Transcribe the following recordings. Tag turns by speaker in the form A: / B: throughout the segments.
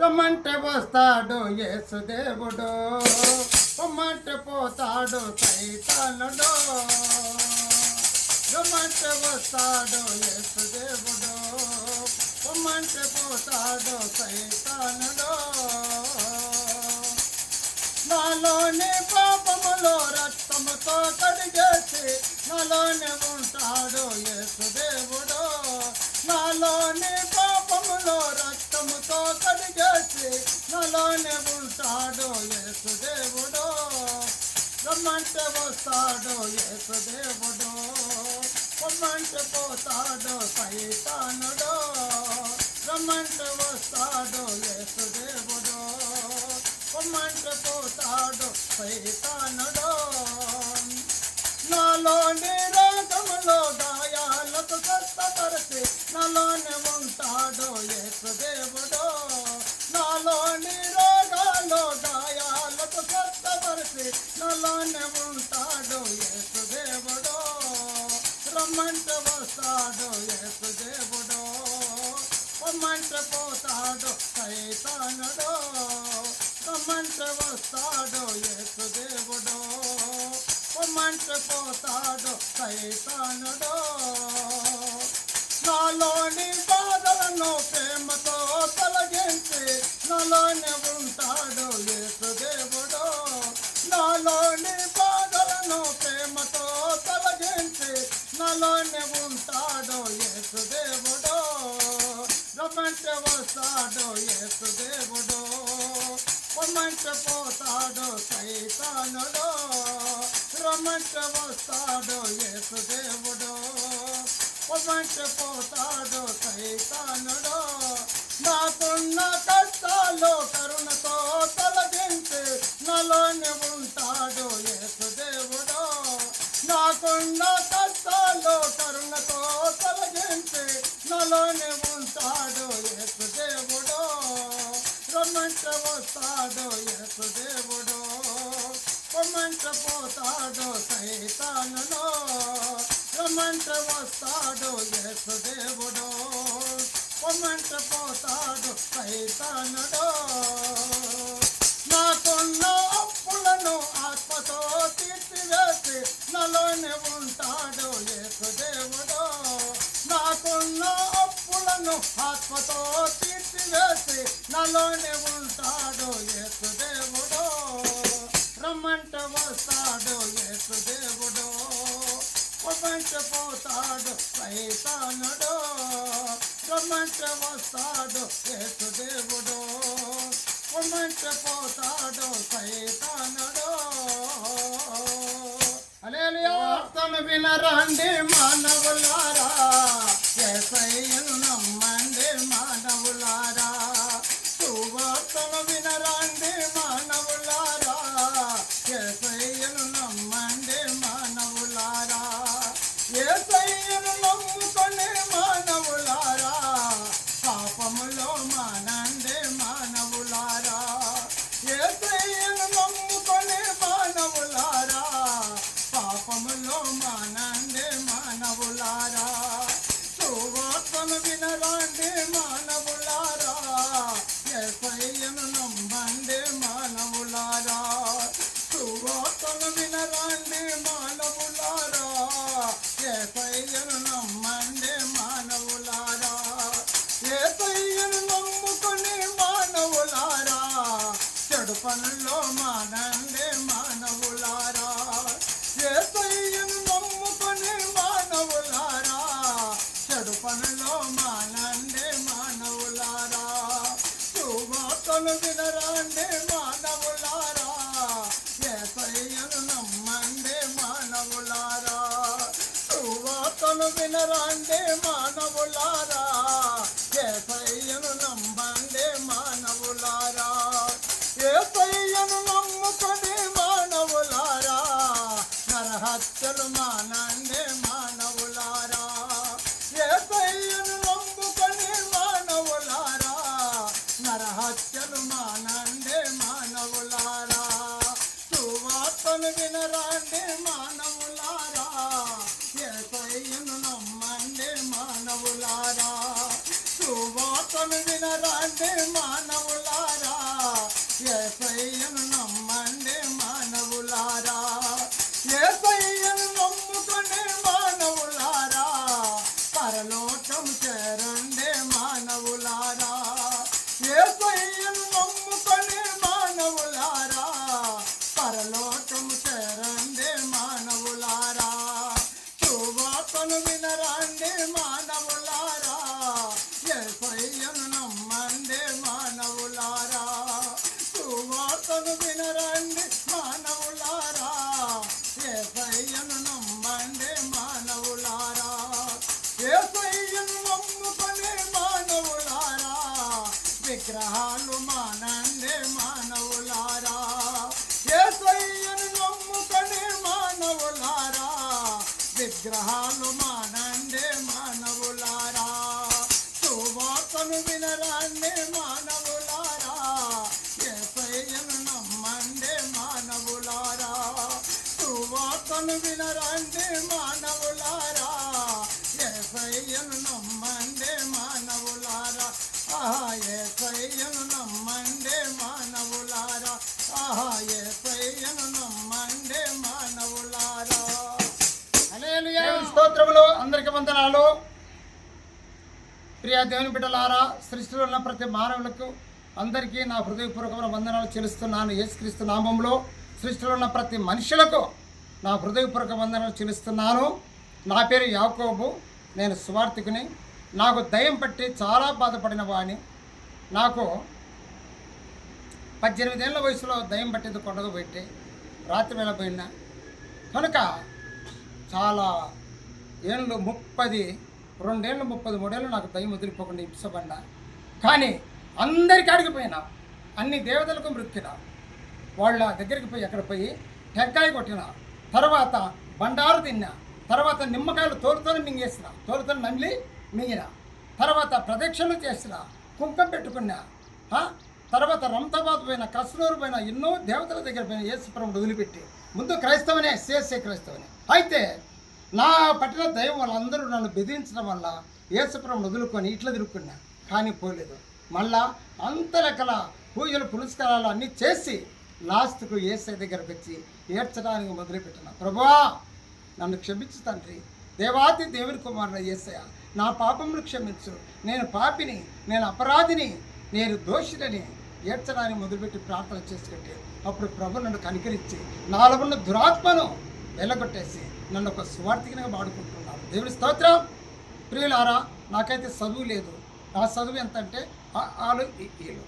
A: రమ్మంటే వస్తాడు యేసుదేవుడు రమ్మంటే పోతాడు సైతానుడు. రమ్మంటే వస్తాడు యేసుదేవుడు రమ్మంటే పోతాడు సైతానుడు. నాలోని పాపములో రక్తముతో కడిగేసి నాలోనే ఉంటాడు యేసుదేవుడు నాలోని పాపములో రక్త రక్తముతో కడిగేసి నాలోనే ఉంటాడు యేసుదేవుడు రమ్మంటే వస్తాడు యేసుదేవుడు పొమ్మంటే పోతాడు సైతానుడు రమ్మంటే వస్తాడు యేసుదేవుడు పొమ్మంటే పోతాడు సైతానుడు నాలో రోగములో తరచి నాలోనే ఉంటాడో ఏసుదేవుడో నాలోని రోగాల్లో గాయాలకు స్వస్థపరిచి నాలోనే ఉంటాడో ఏసుదేవుడో రమ్మంట వస్తాడో ఏసుదేవుడో రమ్మంట పోతాడో సైతానడో. రమ్మంట వస్తాడో ఏసుదేవుడో రమ్మంట పోతాడో సైతానడో. నాలోని బాధలను ప్రేమతో తొలగించి నాలోనే ఉంటాడు యేసుదేవుడు నాలోని బాధలను ప్రేమతో తొలగించి నాలోనే ఉంటాడు యేసుదేవుడు రమంటే వస్తాడు యేసుదేవుడు పొమ్మంటే పోతాడు సైతానుడు. రమంటే వస్తాడు యేసుదేవుడు పొమ్మంటే పోతాడు సైతానుడు. నాకున్న కష్టాలు కరుణతో తొలగించి నలోని ఉంటాడు యేసుదేవుడు. నాకున్న కష్టాలు కరుణతో తొలగించి నలోని ఉంటాడు యేసుదేవుడు. రమ్మంటే వస్తాడు యేసుదేవుడు. పొమ్మంటే పోతాడు సైతానుడు. రమ్మంటే వస్తాడు యేసుదేవుడు. పొమ్మంటే పోతాడు సైతానుడు. నాకున్న అప్పులను ఆత్మతో తీర్చివేసి నాలోనే ఉంటాడు యేసుదేవుడు. నాకున్న అప్పులను ఆత్మతో తీర్చివేసి నాలోనే ఉంటాడు యేసుదేవుడు. రమ్మంట వస్తాడు యేసుదేవుడు. పొమ్మంటే పోతాడు సైతానుడు. రమ్మంటే వస్తాడు యేసుదేవుడు పొమ్మంటే పోతాడు సైతానుడు వార్తను వినరండి మానవులారా. ఎసయ్యను నమ్మండి మానవులారా. సువార్తను వినరండి మానవులారా. సువార్తను వినరండి మానవులారా ఏసయ్యను నమ్మండి మానవులారా? సువార్తను వినరండి మానవులారా? ఏసయ్యను నమ్మండి మానవులారా? ఏసయ్యను నమ్ముకొని మానవులారా? నరహత్యలు మానండే మాటలు వినరాండి మానవులారా ఏసయ్యను నమ్మండి మానవులారా. సువార్తను వినరాండి మానవులారా ఏసయ్యను నమ్మ విగ్రహాలు మానండి మానవులారా. సువార్తను వినరండి మానవులారా. ఏసయ్యను నమ్మండి మానవులారా. సువార్తను వినరండి మానవులారా. ఏసయ్యను నమ్మండి మానవులారా. ఆహా ఏసయ్యను నమ్మండి మానవులారా. ఆహా ఏసయ్యను నమ్మ స్తోత్రములు అందరికి వందనాలు. ప్రియ దేవుని బిడ్డలారా సృష్టిలో ఉన్న ప్రతి మానవులకు అందరికీ నా హృదయపూర్వకమైన వందనాలు చెల్లిస్తున్నాను. యేసుక్రీస్తు నామంలో సృష్టిలో ఉన్న ప్రతి మనుషులకు నా హృదయపూర్వక వందనాలు చెల్లిస్తున్నాను. నా పేరు యాకోబు. నేను స్వార్థికుని. నాకు దయం పట్టి చాలా బాధపడిన వాడిని నాకు పద్దెనిమిదేళ్ళ వయసులో దయం పట్టేది కొండకు పెట్టి రాత్రి వేళ పోయినా. కనుక చాలా ఏళ్ళు ముప్పది రెండేళ్ళు ముప్పది మూడేళ్ళు నాకు దయ ముదిరిపోకుండా ఇప్సబడిన కానీ అందరికి అడిగిపోయినా అన్ని దేవతలకు మృక్కిన వాళ్ళ దగ్గరికి పోయి అక్కడ పోయి టెంకాయ కొట్టిన తర్వాత బండారు తిన్నా తర్వాత నిమ్మకాయలు తోలుతోని మింగేసిన తోలుతోని నమిలి మింగిన తర్వాత ప్రదక్షిణలు చేసిన కుంకం పెట్టుకున్నా తర్వాత రంతాబాద్ పోయిన కసనూరు పోయిన ఎన్నో దేవతల దగ్గర పోయిన యేసుప్రభుడు వదిలిపెట్టి ముందు క్రైస్తవనే సేసే క్రైస్తవనే. అయితే నా పట్టిన దైవం వాళ్ళందరూ నన్ను బెదిరించడం వల్ల యేసుప్రభుడు వదులుకొని ఇట్లా తిరుక్కున్నా కానీ పోలేదు. మళ్ళా అంత రకాల పూజలు పురస్కారాలు అన్నీ చేసి లాస్ట్కు ఏసై దగ్గరకు వచ్చి ఏడ్చడానికి మొదలుపెట్టిన. ప్రభా నన్ను క్షమించు తండ్రి. దేవాతి దేవుని కుమారుడు ఏసయ నా పాపమును క్షమించు. నేను పాపిని నేను అపరాధిని నేను దోషిని ఏడ్చడానికి మొదలుపెట్టి ప్రార్థన చేసుకుంటే అప్పుడు ప్రభు నన్ను కనికరించి నాలో ఉన్న దురాత్మను వెళ్ళగొట్టేసి నన్ను ఒక స్వార్థిగా వాడుకుంటున్నాను దేవుని స్తోత్రం. ప్రియులారా నాకైతే చదువు లేదు. నా చదువు ఎంత అంటే ఆలు ఈ-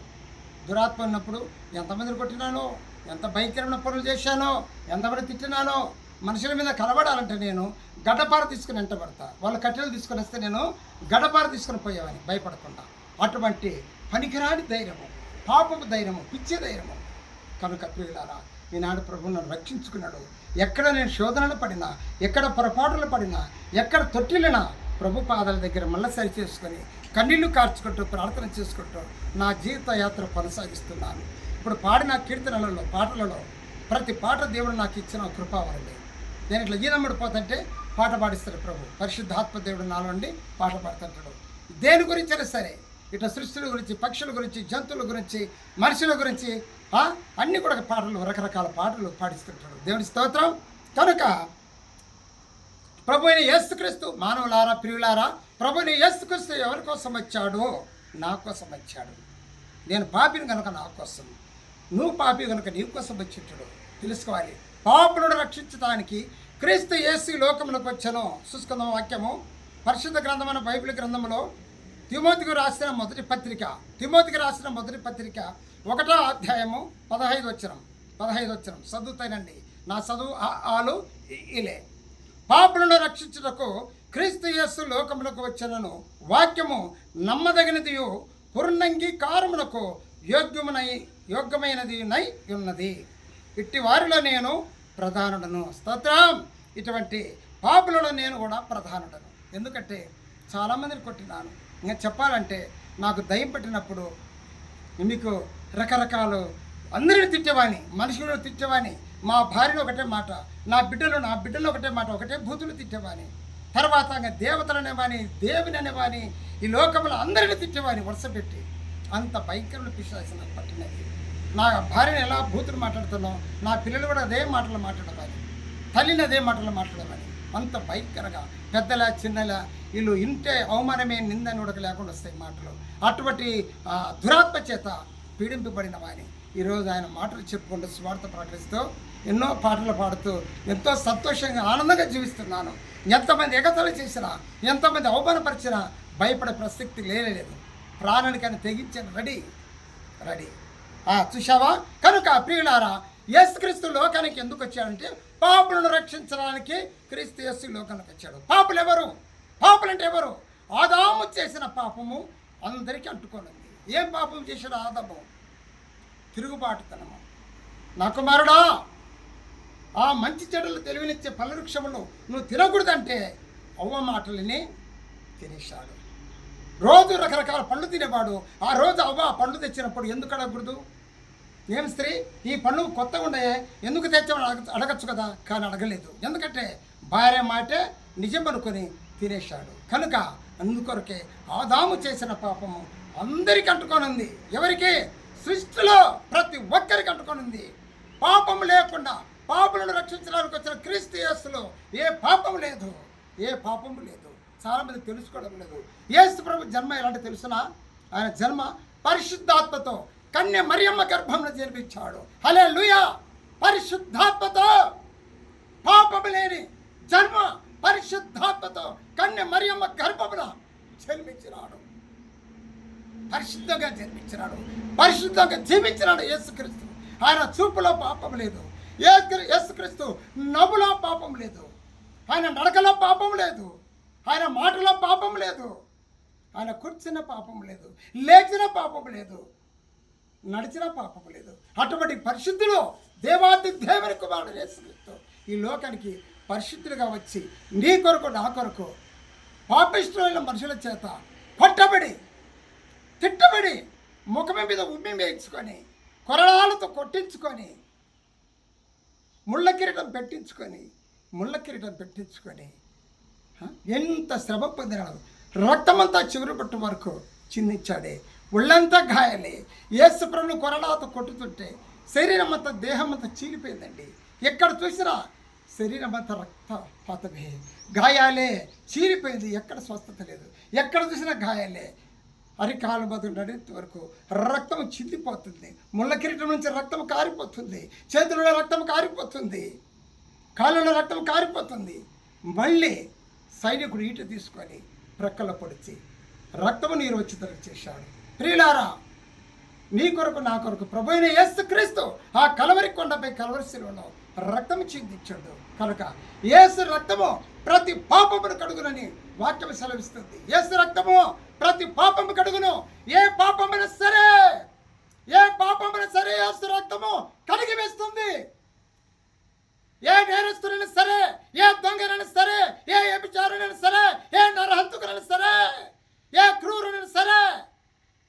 A: దురాత్మ ఉన్నప్పుడు ఎంతమందిని కొట్టినానో ఎంత భయంకరమైన పనులు చేశానో ఎంతమంది తిట్టినానో మనుషుల మీద కలబడాలంటే నేను గడ్డపార తీసుకుని వెంటబడతా. వాళ్ళు కట్టెలు తీసుకొని వస్తే నేను గడ్డపార తీసుకుని పోయేవాని భయపడకుండా. అటువంటి పనికిరాని ధైర్యము పాపపు ధైర్యము పిచ్చి ధైర్యము. కనుక ప్రియులారా ఈనాడు ప్రభు నన్ను రక్షించుకున్నాడు. ఎక్కడ నేను శోధనలు పడినా ఎక్కడ పొరపాటులు పడినా ఎక్కడ తొట్టిల్లినా ప్రభు పాదాల దగ్గర మళ్ళీ సరి చేసుకొని కన్నీళ్ళు కార్చుకుంటూ ప్రార్థన చేసుకుంటూ నా జీవిత యాత్ర కొనసాగిస్తున్నాను. ఇప్పుడు పాడిన కీర్తనలలో పాటలలో ప్రతి పాట దేవుడు నాకు ఇచ్చిన కృపావరమే. నేను ఇట్లా ఈనమ్మడిపోతుంటే పాట పాడిస్తాడు ప్రభు. పరిశుద్ధాత్మ దేవుడు నాలో పాట పాడుతుంటాడు. దేని గురించైనా సరే ఇట్లా సృష్టిల గురించి పక్షుల గురించి జంతువుల గురించి మనుషుల గురించి అన్నీ అన్ని కూడా పాటలు రకరకాల పాటలు పాటిస్తుంటారు దేవుని స్తోత్రం. కనుక ప్రభు అయిన యేసుక్రీస్తు మానవులారా ప్రియులారా ప్రభుని యేసుక్రీస్తు ఎవరి కోసం వచ్చాడో? నా కోసం వచ్చాడు. నేను పాపిని కనుక నా కోసం నువ్వు పాపి కనుక నీ కోసం వచ్చింటాడు. తెలుసుకోవాలి. పాపులను రక్షించడానికి క్రీస్తు యేసు లోకములకు వచ్చాను. చూసుకుందాం వాక్యము. పరిశుద్ధ గ్రంథమైన బైబిల్ గ్రంథంలో తిమోతికి రాసిన మొదటి పత్రిక తిమోతికి రాసిన మొదటి పత్రిక ఒకటో అధ్యాయము పదహైదు వచ్చినం పదహైదు వచ్చినం చదువుతానండి. నా చదువు ఆలు ఇ- ఇలే. పాపులను రక్షించుటకు క్రీస్తు యేసు లోకములకు వచ్చినను. వాక్యము నమ్మదగినదియు పూర్ణంగీకారమునకు యోగ్యమునై యోగ్యమైనది నై ఉన్నది. ఇట్టి వారిలో నేను ప్రధానుడను. స్తోత్రం. ఇటువంటి పాపులలో నేను కూడా ప్రధానుడను. ఎందుకంటే చాలామందిని కొట్టినాను. ఇంకా చెప్పాలంటే నాకు దయ్యం పట్టినప్పుడు మీకు రకరకాలు అందరిని తిట్టేవాని మనుషులను తిట్టేవాని మా భార్యను ఒకటే మాట నా బిడ్డలు నా బిడ్డలు ఒకటే మాట ఒకటే భూతులు తిట్టేవాని తర్వాత ఇంకా దేవతలు అనేవాని దేవుని అనేవాని ఈ లోకంలో అందరిని తిట్టేవాని వరుస పెట్టి. అంత భయంకరమైన పిశాచి నాకు పట్టినది. నా భార్యను ఎలా భూతులు మాట్లాడుతున్నావు? నా పిల్లలు కూడా అదే మాటలు మాట్లాడవాలి తల్లిని అదే మాటలు మాట్లాడవాలి అంత భయంకరంగా పెద్దల చిన్నల వీళ్ళు ఇంటే అవమానమే నింద ఉడక లేకుండా వస్తాయి మాటలు. అటువంటి దురాత్మ చేత పీడింపబడిన వాని ఈరోజు ఆయన మాటలు చెప్పుకుంటూ స్వార్థ ప్రకటిస్తూ ఎన్నో పాటలు పాడుతూ ఎంతో సంతోషంగా ఆనందంగా జీవిస్తున్నాను. ఎంతమంది ఎగతలు చేసినా ఎంతమంది అవమానపరిచినా భయపడే ప్రసక్తి లేలేదు ప్రాణానికైనా తెగించిన రెడీ రెడీ. చూసావా కనుక ప్రియులారా యేసుక్రీస్తు లోకానికి ఎందుకు వచ్చాడంటే పాపులను రక్షించడానికి క్రీస్తు యేసు లోకానికి వచ్చాడు. పాపులు ఎవరు? పాపులు అంటే ఎవరు? ఆదాము చేసిన పాపము అందరికీ అంటుకోనుంది. ఏం పాపం చేశాడు ఆదాము? తిరుగుబాటుతనము. నా కుమారుడా ఆ మంచి చెడులు తెలివినిచ్చే పళ్ళ వృక్షములు నువ్వు తినకూడదంటే అవ్వ మాటలని తినేశాడు. రోజు రకరకాల పళ్ళు తినేవాడు. ఆ రోజు అవ్వ పళ్ళు తెచ్చినప్పుడు ఎందుకు అడగకూడదు? ఏం స్త్రీ? ఈ పనులు కొత్తగా ఉండే ఎందుకు తెచ్చామని అడగ అడగచ్చు కదా. కానీ అడగలేదు. ఎందుకంటే భార్య మాటే నిజం అనుకొని తినేశాడు. కనుక అందుకొరకే ఆదాము చేసిన పాపము అందరికీ అంటుకొనుంది. ఎవరికి? సృష్టిలో ప్రతి ఒక్కరికి అంటుకొనుంది. పాపం లేకుండా పాపలను రక్షించడానికి వచ్చిన క్రీస్తు యేసులో ఏ పాపం లేదు. ఏ పాపం లేదు. చాలా మంది తెలుసుకోవడం లేదు. యేసు ప్రభు జన్మ ఎలాంటి తెలుసునా? ఆయన జన్మ పరిశుద్ధాత్మతో కన్య మరియమ్మ గర్భంలో జన్మించాడు. హలే లుయా పరిశుద్ధాత్మతో పాపము లేని జన్మ పరిశుద్ధాత్మతో కన్య మరియమ్మ గర్భమున జన్మించినాడు. పరిశుద్ధంగా జన్మించినాడు. పరిశుద్ధంగా జీవించినాడు యేసుక్రీస్తు. ఆయన చూపులో పాపం లేదు. యేసుక్రీస్తు నవ్వులో పాపం లేదు. ఆయన నడకలో పాపం లేదు. ఆయన మాటలో పాపం లేదు. ఆయన కూర్చున్న పాపం లేదు. లేచిన పాపం లేదు. నడిచినా పాపం లేదు. అటువంటి పరిశుద్ధిలో దేవాది దేవుని కుమారుడు యేసుక్రీస్తు. ఈ లోకానికి పరిశుద్ధులుగా వచ్చి నీ కొరకు నా కొరకు పాపిష్టమైన మనుషుల చేత కొట్టబడి తిట్టబడి ముఖం మీద ఉమ్మి వేయించుకొని కొరడాలతో కొట్టించుకొని ముళ్ళ కిరీటం పెట్టించుకొని ముళ్ళ కిరీటం పెట్టించుకొని ఎంత శ్రమ పొందినాడు రక్తమంతా చివరి పట్టు వరకు చిందించాడే. ఒళ్ళంతా గాయాలే. ఏసుప్రభులు కొరడాతో కొట్టుతుంటే శరీరం అంతా దేహం అంతా చీలిపోయిందండి. ఎక్కడ చూసినా శరీరం అంతా రక్తపాతమే. గాయాలే చీలిపోయింది. ఎక్కడ స్వస్థత లేదు. ఎక్కడ చూసినా గాయాలే. అరికాలు బతుకు వరకు రక్తం చిందిపోతుంది. ముళ్ళ కిరీటం నుంచి రక్తం కారిపోతుంది. చేతులలో రక్తం కారిపోతుంది. కాళ్ళలో రక్తం కారిపోతుంది. మళ్ళీ సైనికుడు ఈట తీసుకొని ప్రక్కల పొడిచి రక్తము నీరు వచ్చి చేశాడు. ప్రియులారా నీ కొరకు నా కొరకు ప్రభు అయిన యేసు క్రీస్తు ఆ కలవరి కొండపై కలవరి శిలువలో రక్తము చిందించాడు. కనుక యేసు రక్తము ప్రతి పాపమును కడుగునని వాక్యం సెలవిస్తుంది. యేసు రక్తము ప్రతి పాపము కడుగును. ఏ పాపమైన సరే ఏ పాపమైన సరే యేసు రక్తము కడిగి వేస్తుంది. ఏ నేరస్తులైనా సరే ఏ దొంగనైనా సరే ఏ వ్యభిచారులైనా సరే ఏ నరహంతుకులైనా సరే ఏ క్రూరులైనా సరే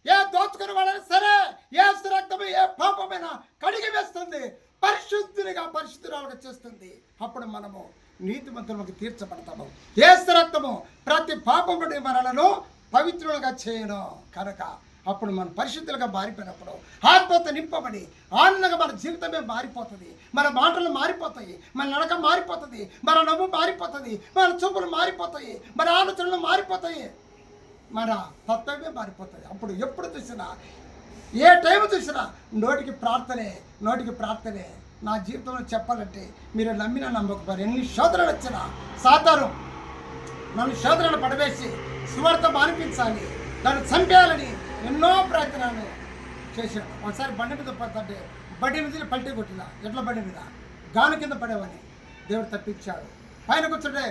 A: ఏ దోచుకుని వాడైనా సరే ఏ రక్తము ఏ పాపమైనా కడిగి వేస్తుంది పరిశుద్ధునిగా పరిశుద్ధురాలుగా చేస్తుంది. అప్పుడు మనము నీతిమంతులకు తీర్చబడతాము. ఏ రక్తము ప్రతి పాపముడి మనలను పవిత్రులుగా చేయను కనుక. అప్పుడు మనం పరిశుద్ధులుగా మారిపోయినప్పుడు ఆత్మత నింపబడి ఆనందంగా మన జీవితమే మారిపోతుంది. మన మాటలు మారిపోతాయి మన నడక మారిపోతుంది మన నవ్వు మారిపోతుంది మన చూపులు మారిపోతాయి మన ఆలోచనలు మారిపోతాయి. మన తత్వమే మారిపోతుంది. అప్పుడు ఎప్పుడు చూసినా ఏ టైం చూసినా నోటికి ప్రార్థనే నోటికి ప్రార్థనే. నా జీవితంలో చెప్పాలంటే మీరు నమ్మిన నమ్మకపోయారు ఎన్ని శోధనలు వచ్చినా సాతారు నన్ను శోధనలు పడవేసి సువార్త మానిపించాలి దాన్ని చంపేయాలని ఎన్నో ప్రయత్నాలు చేశాడు. ఒకసారి బండి మీద పడుతుంటే బండి మీద పల్టీ కొట్టిన ఎట్ల బండి మీద గాను కింద పడేవని దేవుడు తప్పించాడు. పైన కూర్చుంటే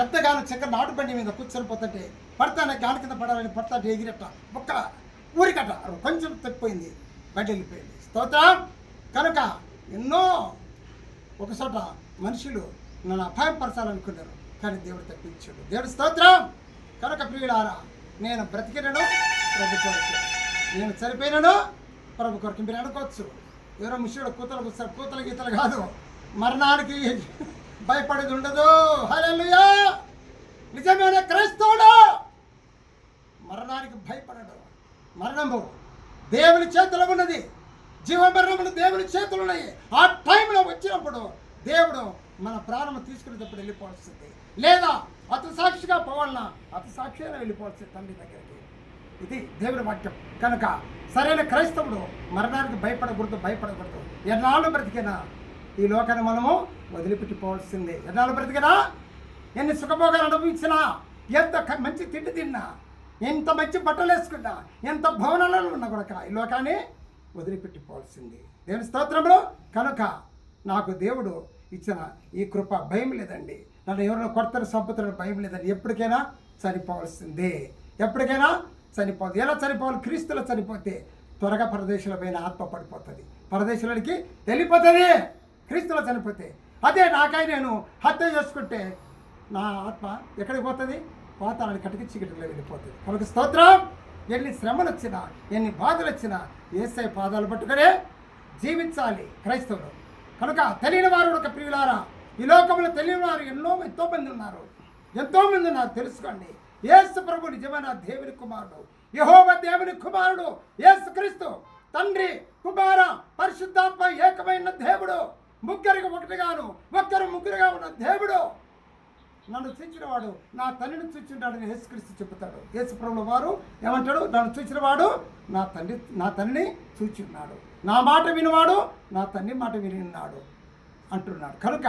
A: ఆ పెద్ద చెక్క నాటు బండి మీద కూర్చొని పోతుంటే పడతానే గాను కింద పడాలని పడతా ఎగిరట ఒక్క ఊరికట. కొంచెం తప్పిపోయింది. బండి వెళ్ళిపోయింది. స్తోత్రం. కనుక ఎన్నో ఒక చోట మనుషులు నన్ను అపాయపరచాలనుకున్నారు కానీ దేవుడు తప్పించాడు. దేవుడు స్తోత్రం. కనుక ప్రియులారా నేను బ్రతికినను ప్రభు కొరకు. నేను చనిపోయినను ప్రభు కొరకు. మీరు అనుకోవచ్చు. ఎవరో ముష్యుడు కూతలు కూతలు గీతలు కాదు. మరణానికి భయపడేది ఉండదు హల్లెలూయా. నిజమైన క్రైస్తవుడు. మరణానికి భయపడడు. మరణము దేవుని చేతిలో ఉన్నది. జీవ మరణములు దేవుని చేతులు ఉన్నాయి ఆ టైంలో వచ్చినప్పుడు దేవుడు మన ప్రాణం తీసుకునేటప్పుడు వెళ్ళిపోవాల్సింది. లేదా అతి సాక్షిగా పోవాలన్నా అతి సాక్షిగా వెళ్ళిపోవాల్సింది తండ్రి దగ్గరికి. ఇది దేవుని వాక్యం. కనుక సరైన క్రైస్తవుడు మరణానికి భయపడకూడదు భయపడకూడదు. ఎన్నాళ్ళు బ్రతికినా ఈ లోకాన్ని మనము వదిలిపెట్టిపోవాల్సిందే. ఎన్నాళ్ళు బ్రతికినా? ఎన్ని సుఖభోగాలు అనుభవించినా? ఎంత మంచి తిండి తిన్నా? ఎంత మంచి బట్టలు వేసుకున్నా? ఎంత భవనాలలో ఉన్నా కూడా ఈ లోకాన్ని వదిలిపెట్టిపోవాల్సింది. దేవుని స్తోత్రంలో కనుక నాకు దేవుడు ఇచ్చిన ఈ కృప భయం లేదండి. నన్ను ఎవరైనా కొడతారు సంపుతారు భయం లేదండి. ఎప్పటికైనా చనిపోవాల్సిందే. ఎప్పటికైనా చనిపోదు. ఎలా చనిపోవాలి? క్రీస్తులో చనిపోతే త్వరగా పరదేశంలో పోయిన ఆత్మ పడిపోతుంది. పరదేశంలోనికి వెళ్ళిపోతుంది క్రీస్తులో చనిపోతే అదే నాకై నేను హత్య చేసుకుంటే నా ఆత్మ ఎక్కడికి పోతుంది? పాతాళానికి కటికి చీకటిలో వెళ్ళిపోతుంది. కనుక స్తోత్రం ఎన్ని శ్రమలు వచ్చినా ఎన్ని బాధలు వచ్చినా ఏసై పాదాలు పట్టుకునే జీవించాలి క్రైస్తవులు. కనుక తెలియని వారు ఒక ప్రియులారా ఈ లోకంలో తెలియని వారు ఎన్నో ఎంతో మంది ఉన్నారు. ఎంతో మంది ఉన్నారు తెలుసుకోండి. ఏసు ప్రభు నిజమైన దేవుని కుమారుడు. యహోవ దేవుని కుమారుడు ఏసుక్రీస్తు తండ్రి కుమార పరిశుద్ధాత్మ ఏకమైన దేవుడు. ముగ్గురికి ఒకటిగాను ఒక్కరు ముగ్గురుగా ఉన్న దేవుడు నన్ను చూచినవాడు నా తండ్రిని చూచింటాడని యేసుక్రీస్తు చెబుతాడు. యేసుప్రభుల వారు ఏమంటాడు? నన్ను చూచినవాడు నా తండ్రి నా తండ్రిని చూచున్నాడు నా మాట వినివాడు నా తండ్రి మాట విని ఉన్నాడు అంటున్నాడు. కనుక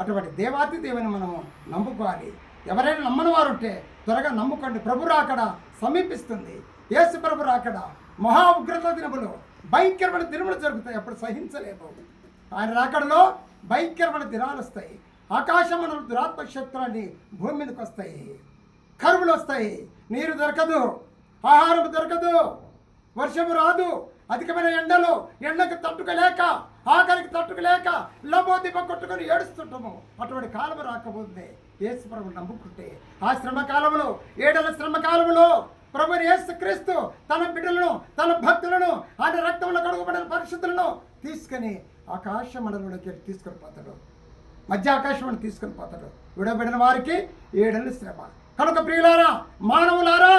A: అటువంటి దేవాతి దేవుని మనము నమ్ముకోవాలి. ఎవరైనా నమ్మని వారు ఉంటే త్వరగా నమ్ముకోండి. ప్రభు రాకడ సమీపిస్తుంది. యేసు ప్రభు రాకడ మహా ఉగ్రత దినములు భయంకరమైన దినములు జరుగుతాయి. అప్పుడు సహించలేము. ఆయన రాకడలో భయంకరమైన దినాలు వస్తాయి. ఆకాశమున దురాత్మ శక్తులన్నీ భూమి మీదకి వస్తాయి. కరువులు వస్తాయి. నీరు దొరకదు. ఆహారం దొరకదు. వర్షము రాదు. అధికమైన ఎండలు ఎండకు తట్టుకోలేక ఆఖరికి తట్టుకోలేక లబోదిబ్బ కొట్టుకొని ఏడుస్తుంటాము. అటువంటి కాలం రాకపోతుంది యేసు ప్రభు నమ్ముకుంటే ఆ శ్రమ కాలంలో ఏడల శ్రమ కాలంలో ప్రభు యేసు క్రీస్తు తన బిడ్డలను తన భక్తులను ఆయన రక్తంలో కడుగుబడిన పరిస్థితులను తీసుకొని ఆకాశ మండలంలోకి తీసుకొని పోతాడు. మధ్య ఆకాశం తీసుకొని పోతాడు. విడబడిన వారికి ఏడని శ్రమ. కనుక ప్రియులారా మానవులారా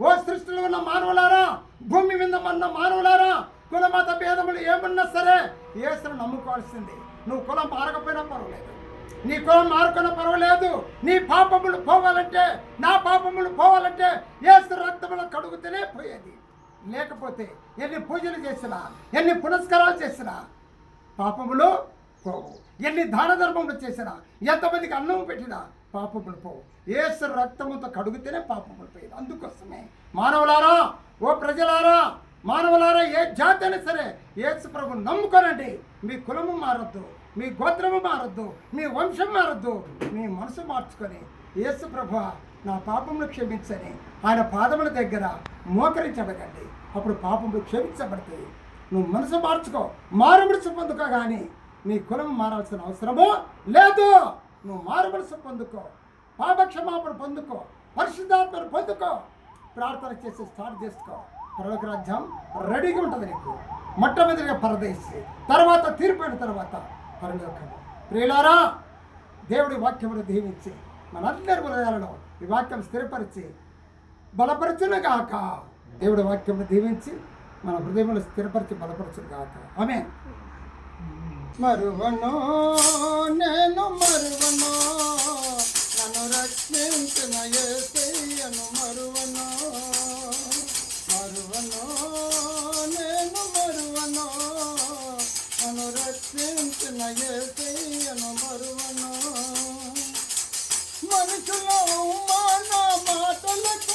A: ఓ సృష్టిలో ఉన్న మానవులారా భూమి మీద ఉన్న మానవులారా కుల మత భేదములు ఏమన్నా సరే ఏసును నమ్ముకోవాల్సింది. నువ్వు కులం మారకపోయినా పర్వాలేదు. నీ కులం మారుకున్న పర్వాలేదు. నీ పాపములు పోవాలంటే నా పాపములు పోవాలంటే ఏసు రక్తములు కడుగుతూనే పోయేది. లేకపోతే ఎన్ని పూజలు చేసినా ఎన్ని పునస్కారాలు చేసినా పాపములు పోవు. ఎన్ని దాన ధర్మములు చేసినా ఎంతమందికి అన్నం పెట్టినా పాపములు పోవు. ఏసు రక్తముతో కడుగుతేనే పాపములు పోయేది. అందుకోసమే మానవులారా ఓ ప్రజలారా మానవులారా ఏ జాతి అయినా సరే ఏసు ప్రభు నమ్ముకోనండి. మీ కులము మారద్దు మీ గోత్రము మారద్దు మీ వంశం మారద్దు మీ మనసు మార్చుకొని యేసు ప్రభు నా పాపములు క్షమించని ఆయన పాదముల దగ్గర మోకరించబడండి. అప్పుడు పాపములు క్షమించబడతాయి. నువ్వు మనసు మార్చుకో. మారుమనసు పొందుకో కానీ నీ కులం మారాల్సిన అవసరమో లేదు నువ్వు మారుమనసు పొందుకో. పాపక్షమాపణ పొందుకో. పరిశుద్ధాత్మను పొందుకో. ప్రార్థన చేసి స్టార్ట్ చేసుకో. పరలోక రాజ్యం రెడీగా ఉంటుంది నీకు. మొట్టమొదటిగా పరదేశి. తర్వాత తీర్పైన తర్వాత పరలోకము. ప్రియులారా దేవుడి వాక్యమును దీవించి మనందరి హృదయాలను ఈ వాక్యం స్థిరపరిచి బలపరచును కాక దేవుడి వాక్యమును దీవించి మన హృదయములు స్థిరపరిచి బలపరచును గాక. ఆమె మరువను నేను మరువనో నన్ను రక్షించిన యేసయ్యను మరువనో. మరువను నేను మరువనో నన్ను రక్షించిన యేసయ్యను మరువనో. మనుషుల అవమాన మాటలకు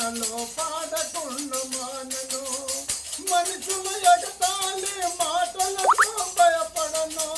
A: కీర్తనలో పాడకుండా మానను మనుషులు ఎగతాలి మాటలతో భయపడను.